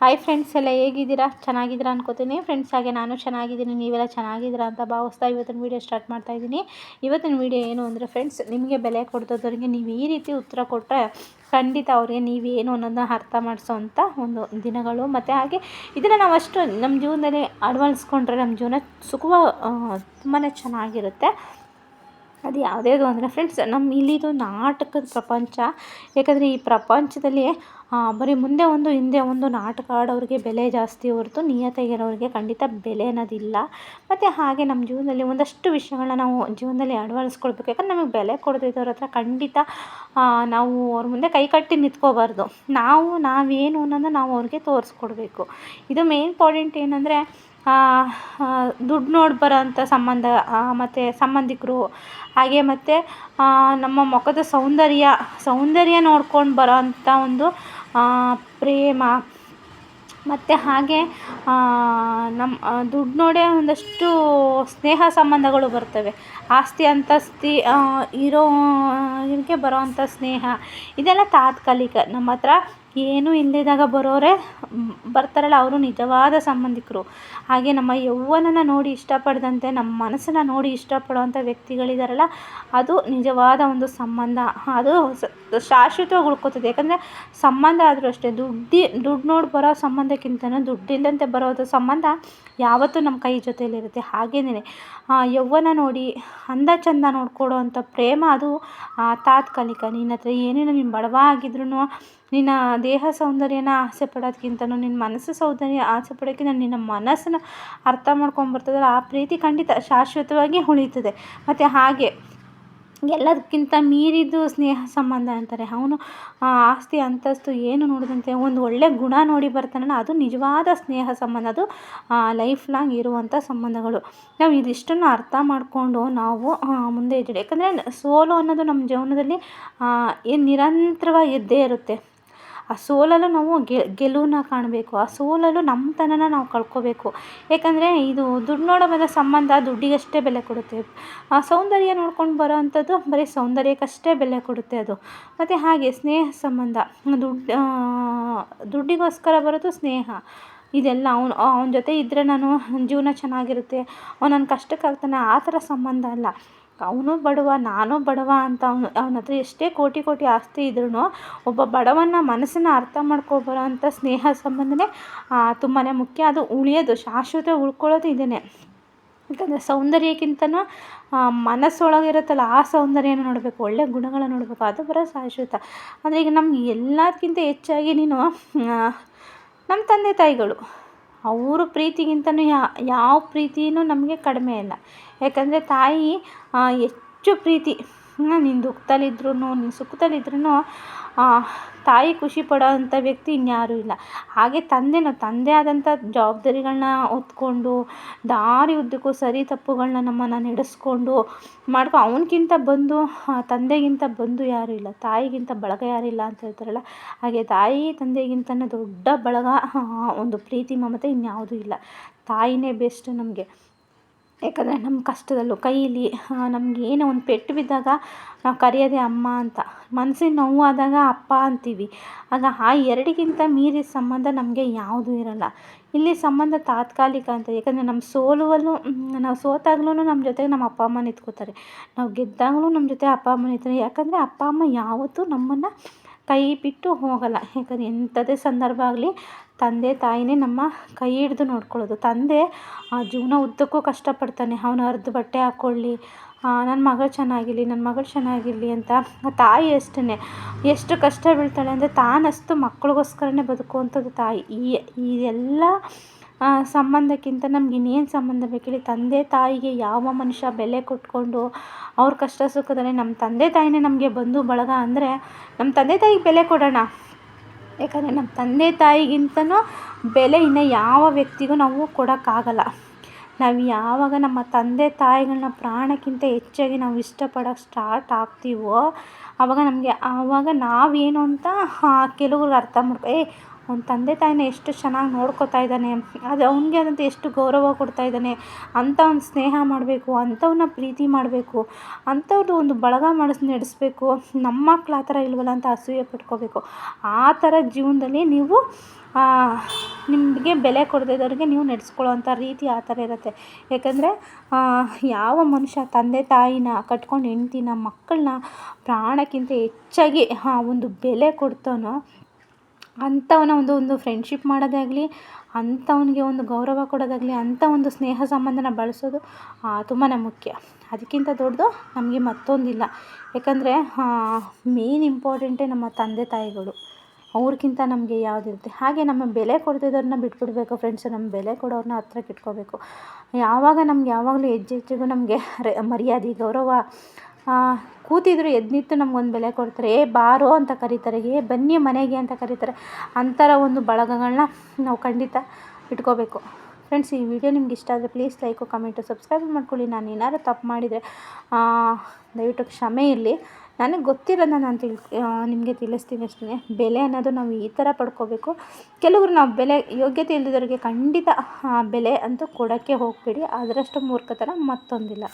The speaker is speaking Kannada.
ಹಾಯ್ ಫ್ರೆಂಡ್ಸ್ ಎಲ್ಲ ಹೇಗಿದ್ದೀರಾ? ಚೆನ್ನಾಗಿದ್ದೀರಾ ಅನ್ಕೋತೀನಿ. ಫ್ರೆಂಡ್ಸ್ ಹಾಗೆ ನಾನು ಚೆನ್ನಾಗಿದ್ದೀನಿ, ನೀವೆಲ್ಲ ಚೆನ್ನಾಗಿದ್ದೀರಾ ಅಂತ ಭಾವಿಸ್ತಾ ಇವತ್ತಿನ ವೀಡಿಯೋ ಸ್ಟಾರ್ಟ್ ಮಾಡ್ತಾ ಇದ್ದೀನಿ. ಇವತ್ತಿನ ವೀಡಿಯೋ ಏನು ಅಂದರೆ ಫ್ರೆಂಡ್ಸ್ ನಿಮಗೆ ಬೆಲೆ ಕೊಡ್ತದವ್ರಿಗೆ ನೀವು ಈ ರೀತಿ ಉತ್ತರ ಕೊಟ್ಟರೆ ಖಂಡಿತ ಅವ್ರಿಗೆ ನೀವೇನು ಅನ್ನೋದನ್ನ ಅರ್ಥ ಮಾಡಿಸೋವಂಥ ಒಂದು ದಿನಗಳು. ಮತ್ತು ಹಾಗೆ ಇದನ್ನು ನಾವು ಅಷ್ಟು ನಮ್ಮ ಜೀವನದಲ್ಲಿ ಅಳವಡಿಸ್ಕೊಂಡ್ರೆ ನಮ್ಮ ಜೀವನ ಸುಖವ ತುಂಬಾ ಚೆನ್ನಾಗಿರುತ್ತೆ. ಅದು ಯಾವುದೇದು ಅಂದರೆ ಫ್ರೆಂಡ್ಸ್ ನಮ್ಮ ಇಲ್ಲಿದು ನಾಟಕದ ಪ್ರಪಂಚ. ಯಾಕಂದರೆ ಈ ಪ್ರಪಂಚದಲ್ಲಿ ಬರೀ ಮುಂದೆ ಒಂದು, ಹಿಂದೆ ಒಂದು ನಾಟಕ ಆಡೋರಿಗೆ ಬೆಲೆ ಜಾಸ್ತಿ ಹೊರತು ನಿಯತ್ತಾಗಿರೋರಿಗೆ ಖಂಡಿತ ಬೆಲೆ ಅನ್ನೋದಿಲ್ಲ. ಮತ್ತು ಹಾಗೆ ನಮ್ಮ ಜೀವನದಲ್ಲಿ ಒಂದಷ್ಟು ವಿಷಯಗಳನ್ನ ನಾವು ಜೀವನದಲ್ಲಿ ಅಳವಡಿಸ್ಕೊಳ್ಬೇಕು. ಯಾಕಂದ್ರೆ ನಮಗೆ ಬೆಲೆ ಕೊಡದೇ ಇದ್ದವ್ರ ಹತ್ರ ಖಂಡಿತ ನಾವು ಅವ್ರ ಮುಂದೆ ಕೈ ಕಟ್ಟಿ ನಿಂತ್ಕೋಬಾರ್ದು. ನಾವು, ನಾವೇನು ಅನ್ನೋದು ನಾವು ಅವ್ರಿಗೆ ತೋರಿಸ್ಕೊಡ್ಬೇಕು. ಇದು ಮೇನ್ ಪಾಯಿಂಟ್ ಏನಂದರೆ ದುಡ್ಡು ನೋಡಿ ಬರೋ ಅಂಥ ಸಂಬಂಧ ಮತ್ತು ಸಂಬಂಧಿಕರು, ಹಾಗೆ ಮತ್ತು ನಮ್ಮ ಮುಖದ ಸೌಂದರ್ಯ ಸೌಂದರ್ಯ ನೋಡ್ಕೊಂಡು ಬರೋ ಅಂಥ ಒಂದು ಪ್ರೇಮ. ಮತ್ತು ಹಾಗೆ ನಮ್ಮ ದುಡ್ಡು ನೋಡೇ ಒಂದಷ್ಟು ಸ್ನೇಹ ಸಂಬಂಧಗಳು ಬರ್ತವೆ. ಆಸ್ತಿ, ಅಂತಸ್ತಿ ಇರೋ ಇದಕ್ಕೆ ಬರೋವಂಥ ಸ್ನೇಹ. ಇದೆಲ್ಲ ತಾತ್ಕಾಲಿಕ. ನಮ್ಮ ಹತ್ರ ಏನೂ ಇಲ್ಲದಾಗ ಬರೋರೇ ಬರ್ತಾರಲ್ಲ, ಅವರು ನಿಜವಾದ ಸಂಬಂಧಿಕರು. ಹಾಗೆ ನಮ್ಮ ಯೌವನನ ನೋಡಿ ಇಷ್ಟಪಡದಂತೆ, ನಮ್ಮ ಮನಸ್ಸನ್ನು ನೋಡಿ ಇಷ್ಟಪಡುವಂಥ ವ್ಯಕ್ತಿಗಳಿದಾರಲ್ಲ, ಅದು ನಿಜವಾದ ಒಂದು ಸಂಬಂಧ. ಅದು ಶಾಶ್ವತವಾಗಿ ಉಳ್ಕೋತದೆ. ಯಾಕಂದರೆ ಸಂಬಂಧ ಆದರೂ ಅಷ್ಟೇ, ದುಡ್ಡಿ, ದುಡ್ಡು ನೋಡಿ ಬರೋ ಸಂಬಂಧಕ್ಕಿಂತನೂ ದುಡ್ಡಿಲ್ಲಂತೆ ಬರೋದು ಸಂಬಂಧ ಯಾವತ್ತೂ ನಮ್ಮ ಕೈ ಜೊತೆಯಲ್ಲಿರುತ್ತೆ ಹಾಗೇನೇ ಯೌವನ ನೋಡಿ, ಅಂದ ಚಂದ ನೋಡ್ಕೊಡೋ ಅಂಥ ಪ್ರೇಮ ಅದು ತಾತ್ಕಾಲಿಕ. ನಿನ್ನ ಹತ್ರ ಏನೇನು ನೀನು ಬಡವ ಆಗಿದ್ರೂ ನಿನ್ನ ದೇಹ ಸೌಂದರ್ಯನ ಆಸೆ ಪಡೋದ್ಕಿಂತನೂ ನಿನ್ನ ಮನಸ್ಸು ಸೌಂದರ್ಯ ಆಸೆ ಪಡೋಕ್ಕಿಂತ ನಿನ್ನ ಮನಸ್ಸನ್ನು ಅರ್ಥ ಮಾಡ್ಕೊಂಬರ್ತದಲ್ಲ ಆ ಪ್ರೀತಿ ಖಂಡಿತ ಶಾಶ್ವತವಾಗಿ ಉಳಿತದೆ. ಮತ್ತು ಹಾಗೆ ಎಲ್ಲದಕ್ಕಿಂತ ಮೀರಿದ್ದು ಸ್ನೇಹ ಸಂಬಂಧ ಅಂತಾರೆ. ಅವನು ಆಸ್ತಿ, ಅಂತಸ್ತು ಏನು ನೋಡದಂತೆ ಒಂದು ಒಳ್ಳೆಯ ಗುಣ ನೋಡಿ ಬರ್ತಾನಲ್ಲ, ಅದು ನಿಜವಾದ ಸ್ನೇಹ ಸಂಬಂಧ. ಅದು ಲೈಫ್ ಲಾಂಗ್ ಇರುವಂಥ ಸಂಬಂಧಗಳು. ನಾವು ಇದಿಷ್ಟನ್ನು ಅರ್ಥ ಮಾಡಿಕೊಂಡು ನಾವು ಮುಂದೆ ಯಾಕಂದರೆ ಸೋಲು ಅನ್ನೋದು ನಮ್ಮ ಜೀವನದಲ್ಲಿ ಏನು ನಿರಂತರವಾಗಿ ಇದ್ದೇ ಇರುತ್ತೆ. ಆ ಸೋಲಲ್ಲೂ ನಾವು ಗೆಲುವನ್ನ ಕಾಣಬೇಕು, ಆ ಸೋಲಲ್ಲೂ ನಮ್ಮತನನ ನಾವು ಕಳ್ಕೊಬೇಕು. ಯಾಕಂದರೆ ಇದು ದುಡ್ಡು ನೋಡೋ ಮೇಲೆ ಸಂಬಂಧ ದುಡ್ಡಿಗಷ್ಟೇ ಬೆಲೆ ಕೊಡುತ್ತೆ. ಆ ಸೌಂದರ್ಯ ನೋಡ್ಕೊಂಡು ಬರೋ ಅಂಥದ್ದು ಬರೀ ಸೌಂದರ್ಯಕ್ಕಷ್ಟೇ ಬೆಲೆ ಕೊಡುತ್ತೆ ಅದು. ಮತ್ತು ಹಾಗೆ ಸ್ನೇಹ ಸಂಬಂಧ, ದುಡ್ಡು ದುಡ್ಡಿಗೋಸ್ಕರ ಬರೋದು ಸ್ನೇಹ. ಇದೆಲ್ಲ ಅವನು, ಅವನ ಜೊತೆ ಇದ್ದರೆ ನಾನು ಜೀವನ ಚೆನ್ನಾಗಿರುತ್ತೆ. ಅವ್ನು ನನ್ನ ಕಷ್ಟಕ್ಕಾಗ್ತಾನೆ, ಆ ಥರ ಸಂಬಂಧ ಅಲ್ಲ. ಅವನು ಬಡವ, ನಾನು ಬಡವ ಅಂತ ಅವನು ಅವನ ಹತ್ರ ಎಷ್ಟೇ ಕೋಟಿ ಕೋಟಿ ಆಸ್ತಿ ಇದ್ರೂ ಒಬ್ಬ ಬಡವನ ಮನಸ್ಸನ್ನು ಅರ್ಥ ಮಾಡ್ಕೊಬರೋ ಅಂಥ ಸ್ನೇಹ ಸಂಬಂಧನೇ ತುಂಬಾ ಮುಖ್ಯ. ಅದು ಉಳಿಯೋದು, ಶಾಶ್ವತ ಉಳ್ಕೊಳ್ಳೋದು ಇದೇ ಯಾಕಂದರೆ ಸೌಂದರ್ಯಕ್ಕಿಂತನೂ ಮನಸ್ಸೊಳಗಿರುತ್ತಲ್ಲ ಆ ಸೌಂದರ್ಯನ ನೋಡಬೇಕು ಒಳ್ಳೆಯ ಗುಣಗಳನ್ನ ನೋಡಬೇಕು, ಅದು ಬರೋ ಶಾಶ್ವತ. ಅಂದರೆ ಈಗ ನಮ್ಗೆ ಎಲ್ಲದಕ್ಕಿಂತ ಹೆಚ್ಚಾಗಿ ನೀನು ನಮ್ಮ ತಂದೆ ತಾಯಿಗಳು ಅವ್ರ ಪ್ರೀತಿಗಿಂತನೂ ಯಾವ ಪ್ರೀತಿಯೂ ನಮಗೆ ಕಡಿಮೆ ಇಲ್ಲ. ಯಾಕಂದರೆ ತಾಯಿ ಹೆಚ್ಚು ಪ್ರೀತಿ ನಿನ್ನ ದುಃಖದಲ್ಲಿದ್ರೂ ನಿನ್ನ ಸುಖದಲ್ಲಿದ್ರೂ ತಾಯಿ ಖುಷಿ ಪಡೋವಂಥ ವ್ಯಕ್ತಿ ಇನ್ಯಾರೂ ಇಲ್ಲ. ಹಾಗೆ ತಂದೆನ ತಂದೆ ಆದಂಥ ಜವಾಬ್ದಾರಿಗಳನ್ನ ಹೊತ್ಕೊಂಡು, ದಾರಿ ಉದ್ದಕ್ಕೂ ಸರಿ ತಪ್ಪುಗಳನ್ನ ನಮ್ಮನ್ನು ನಡೆಸ್ಕೊಂಡು ಮಾಡ್ಕೊ, ಅವನಿಗಿಂತ ಬಂದು ತಂದೆಗಿಂತ ಬಂದು ಯಾರೂ ಇಲ್ಲ. ತಾಯಿಗಿಂತ ಬಳಗ ಇಲ್ಲ ಅಂತ ಹೇಳ್ತಾರಲ್ಲ, ಹಾಗೆ ತಾಯಿ ತಂದೆಗಿಂತ ದೊಡ್ಡ ಬಳಗ ಒಂದು ಪ್ರೀತಿ ಮಮತೆ ಇನ್ಯಾವುದೂ ಇಲ್ಲ. ತಾಯಿನೇ ಬೆಸ್ಟ್ ನಮಗೆ. ಯಾಕಂದರೆ ನಮ್ಮ ಕಷ್ಟದಲ್ಲೂ ಕೈಯಲ್ಲಿ ನಮ್ಗೆ ಏನೋ ಒಂದು ಪೆಟ್ಟು ಬಿದ್ದಾಗ ನಾವು ಕರೆಯೋದೇ ಅಮ್ಮ ಅಂತ. ಮನ್ಸಿಗೆ ನೋವಾದಾಗ ಅಪ್ಪ ಅಂತೀವಿ. ಆಗ ಆ ಎರಡಿಗಿಂತ ಮೀರಿದ ಸಂಬಂಧ ನಮಗೆ ಯಾವುದೂ ಇರೋಲ್ಲ. ಇಲ್ಲಿ ಸಂಬಂಧ ತಾತ್ಕಾಲಿಕ ಅಂತ. ಯಾಕಂದರೆ ನಮ್ಮ ಸೋಲುವಲ್ಲೂ ನಾವು ಸೋತಾಗ್ಲೂ ನಮ್ಮ ಜೊತೆಗೆ ನಮ್ಮ ಅಪ್ಪ ಅಮ್ಮ ನಿಂತ್ಕೋತಾರೆ. ನಾವು ಗೆದ್ದಾಗಲೂ ನಮ್ಮ ಜೊತೆ ಅಪ್ಪ ಅಮ್ಮ ನಿಂತಾರೆ ಯಾಕಂದರೆ ಅಪ್ಪ ಅಮ್ಮ ಯಾವತ್ತೂ ನಮ್ಮನ್ನು ಕೈ ಬಿಟ್ಟು ಹೋಗೋಲ್ಲ. ಯಾಕಂದರೆ ಎಂಥದೇ ಸಂದರ್ಭ ಆಗಲಿ ತಂದೆ ತಾಯಿನೇ ನಮ್ಮ ಕೈ ಹಿಡ್ದು ನೋಡ್ಕೊಳ್ಳೋದು. ತಂದೆ ಆ ಜೀವನ ಉದ್ದಕ್ಕೂ ಕಷ್ಟಪಡ್ತಾನೆ. ಅವನು ಅರ್ಧ ಬಟ್ಟೆ ಹಾಕ್ಕೊಳ್ಳಿ. ನನ್ನ ಮಗಳು ಚೆನ್ನಾಗಿರಲಿ ನನ್ನ ಮಗಳು ಚೆನ್ನಾಗಿರಲಿ ಅಂತ ತಾಯಿ ಅಷ್ಟೇ ಎಷ್ಟು ಕಷ್ಟ ಬೀಳ್ತಾಳೆ ಅಂದರೆ ತಾನಷ್ಟು ಮಕ್ಕಳಿಗೋಸ್ಕರನೇ ಬದುಕುವಂಥದ್ದು ತಾಯಿ. ಈ ಈ ಎಲ್ಲ ಸಂಬಂಧಕ್ಕಿಂತ ನಮ್ಗೆ ಇನ್ನೇನು ಸಂಬಂಧ ಬೇಕೇಳಿ ತಂದೆ ತಾಯಿಗೆ ಯಾವ ಮನುಷ್ಯ ಬೆಲೆ ಕೊಟ್ಕೊಂಡು ಅವ್ರ ಕಷ್ಟ ಸುಖದಲ್ಲಿ ನಮ್ಮ ತಂದೆ ತಾಯಿನೇ ನಮಗೆ ಬಂಧು ಬಳಗ ಅಂದರೆ ನಮ್ಮ ತಂದೆ ತಾಯಿಗೆ ಬೆಲೆ ಕೊಡೋಣ. ಯಾಕಂದರೆ ನಮ್ಮ ತಂದೆ ತಾಯಿಗಿಂತನೂ ಬೆಲೆ ಇನ್ನು ಯಾವ ವ್ಯಕ್ತಿಗೂ ನಾವು ಕೊಡೋಕ್ಕಾಗಲ್ಲ. ನಾವು ಯಾವಾಗ ನಮ್ಮ ತಂದೆ ತಾಯಿಗಳನ್ನ ಪ್ರಾಣಕ್ಕಿಂತ ಹೆಚ್ಚಾಗಿ ನಾವು ಇಷ್ಟಪಡೋಕ್ಕೆ ಸ್ಟಾರ್ಟ್ ಆಗ್ತೀವೋ ಆವಾಗ ನಮಗೆ ಆವಾಗ ನಾವೇನು ಅಂತ ಕೆಲವ್ರಿಗೆ ಅರ್ಥ ಮಾಡ್ಕೊ, ಏ ಅವ್ನ ತಂದೆ ತಾಯಿನ ಎಷ್ಟು ಚೆನ್ನಾಗಿ ನೋಡ್ಕೊತಾ ಇದ್ದಾನೆ, ಅದು ಅವ್ನಿಗೆ ಆದಂಥ ಎಷ್ಟು ಗೌರವ ಕೊಡ್ತಾ ಇದ್ದಾನೆ ಅಂಥವ್ನ ಸ್ನೇಹ ಮಾಡಬೇಕು ಅಂಥವ್ನ ಪ್ರೀತಿ ಮಾಡಬೇಕು ಅಂಥವ್ರದ್ದು ಒಂದು ಬಳಗ ಮಾಡಿಸ್ ನಡೆಸಬೇಕು ನಮ್ಮ ಮಕ್ಳು ಆ ಥರ ಇಲ್ವಲ್ಲ ಅಂತ ಅಸೂಯೆ ಪಟ್ಕೋಬೇಕು. ಆ ಥರ ಜೀವನದಲ್ಲಿ ನೀವು ನಿಮಗೆ ಬೆಲೆ ಕೊಡದಿದ್ದವ್ರಿಗೆ ನೀವು ನಡೆಸ್ಕೊಳ್ಳೋವಂಥ ರೀತಿ ಆ ಥರ ಇರುತ್ತೆ. ಯಾಕಂದರೆ ಯಾವ ಮನುಷ್ಯ ತಂದೆ ತಾಯಿನ, ಕಟ್ಕೊಂಡು ಹೆಂಡ್ತಿನ, ಮಕ್ಕಳನ್ನ ಪ್ರಾಣಕ್ಕಿಂತ ಹೆಚ್ಚಾಗಿ ಒಂದು ಬೆಲೆ ಕೊಡ್ತಾನೋ ಅಂಥವನ ಒಂದು ಒಂದು ಫ್ರೆಂಡ್ಶಿಪ್ ಮಾಡೋದೇ ಆಗಲಿ ಅಂಥವನಿಗೆ ಒಂದು ಗೌರವ ಕೊಡೋದಾಗಲಿ, ಅಂಥ ಒಂದು ಸ್ನೇಹ ಸಂಬಂಧನ ಬಳಸೋದು ತುಂಬಾ ಮುಖ್ಯ. ಅದಕ್ಕಿಂತ ದೊಡ್ಡದು ನಮಗೆ ಮತ್ತೊಂದಿಲ್ಲ. ಯಾಕಂದರೆ ಮೇನ್ ಇಂಪಾರ್ಟೆಂಟೇ ನಮ್ಮ ತಂದೆ ತಾಯಿಗಳು. ಅವ್ರಿಗಿಂತ ನಮಗೆ ಯಾವುದಿರುತ್ತೆ? ಹಾಗೆ ನಮ್ಮ ಬೆಲೆ ಕೊಡ್ತಿದ್ದವ್ರನ್ನ ಬಿಟ್ಬಿಡಬೇಕು ಫ್ರೆಂಡ್ಸ್ ನಮ್ಮ ಬೆಲೆ ಕೊಡೋರನ್ನ ಹತ್ರಕ್ಕೆ ಇಟ್ಕೋಬೇಕು ಯಾವಾಗ ನಮ್ಗೆ ಯಾವಾಗಲೂ ಹೆಜ್ಜೆ ನಮಗೆ ಮರ್ಯಾದೆ, ಗೌರವ ಕೂತಿದ್ರು ಎದ್ದು ನಿಂತು ನಮ್ಗೊಂದು ಬೆಲೆ ಕೊಡ್ತಾರೆ, ಏ, ಬಾರೋ ಅಂತ ಕರೀತಾರೆ, ಏ, ಬನ್ನಿ ಮನೆಗೆ ಅಂತ ಕರೀತಾರೆ. ಅಂಥರ ಒಂದು ಬಳಗಗಳನ್ನ ನಾವು ಖಂಡಿತ ಇಟ್ಕೋಬೇಕು. ಫ್ರೆಂಡ್ಸ್, ಈ ವಿಡಿಯೋ ನಿಮ್ಗೆ ಇಷ್ಟ ಆದರೆ ಪ್ಲೀಸ್ ಲೈಕು, ಕಮೆಂಟು, ಸಬ್ಸ್ಕ್ರೈಬ್ ಮಾಡ್ಕೊಳ್ಳಿ. ನಾನು ಏನಾದ್ರು ತಪ್ಪು ಮಾಡಿದರೆ ದಯವಿಟ್ಟು ಕ್ಷಮೆ ಇರಲಿ. ನನಗೆ ಗೊತ್ತಿರೋದನ್ನ ನಾನು ತಿಳ್ ನಿಮಗೆ ತಿಳಿಸ್ತೀನಿ ಅಷ್ಟೇ. ಬೆಲೆ ಅನ್ನೋದು ನಾವು ಈ ಥರ ಪಡ್ಕೋಬೇಕು. ಕೆಲವರು ನಾವು ಬೆಲೆ, ಯೋಗ್ಯತೆ ಇಲ್ಲದವ್ರಿಗೆ ಖಂಡಿತ ಬೆಲೆ ಅಂತೂ ಕೊಡೋಕ್ಕೆ ಹೋಗಬೇಡಿ. ಅದರಷ್ಟು ಮೂರ್ಖತನ ಮತ್ತೊಂದಿಲ್ಲ.